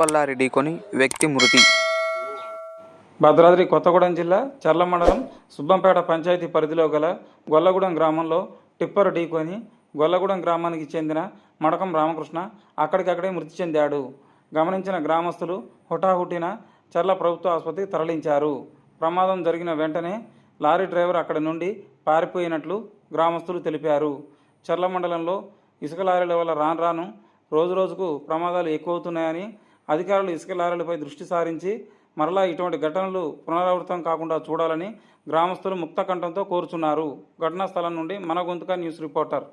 Tipper ఢీకొని వ్యక్తి మృతి. భద్రాద్రి కొత్తగూడెం జిల్లా చర్ల మండలం సుబ్బంపేట పంచాయతీ పరిధిలో గల గొల్లగూడెం గ్రామంలో టిప్పర్ ఢీకొని గొల్లగూడెం గ్రామానికి చెందిన మడకం రామకృష్ణ అక్కడికక్కడే మృతి చెందాడు. గమనించిన గ్రామస్తులు హుటాహుటిన చర్ల ప్రభుత్వ ఆసుపత్రికి తరలించారు. ప్రమాదం జరిగిన వెంటనే లారీ డ్రైవర్ అక్కడి నుండి పారిపోయినట్లు గ్రామస్తులు తెలిపారు. చర్ల మండలంలో ఇసుక లారీల వల్ల రాను రాను రోజు రోజుకు ప్రమాదాలు ఎక్కువవుతున్నాయని అధికారులు ఇసుక లారీలపై దృష్టి సారించి మరలా ఇటువంటి ఘటనలు పునరావృతం కాకుండా చూడాలని గ్రామస్తులు ముక్త కంఠంతో కోరుచున్నారు. ఘటనా స్థలం నుండి మన గొంతుక న్యూస్ రిపోర్టర్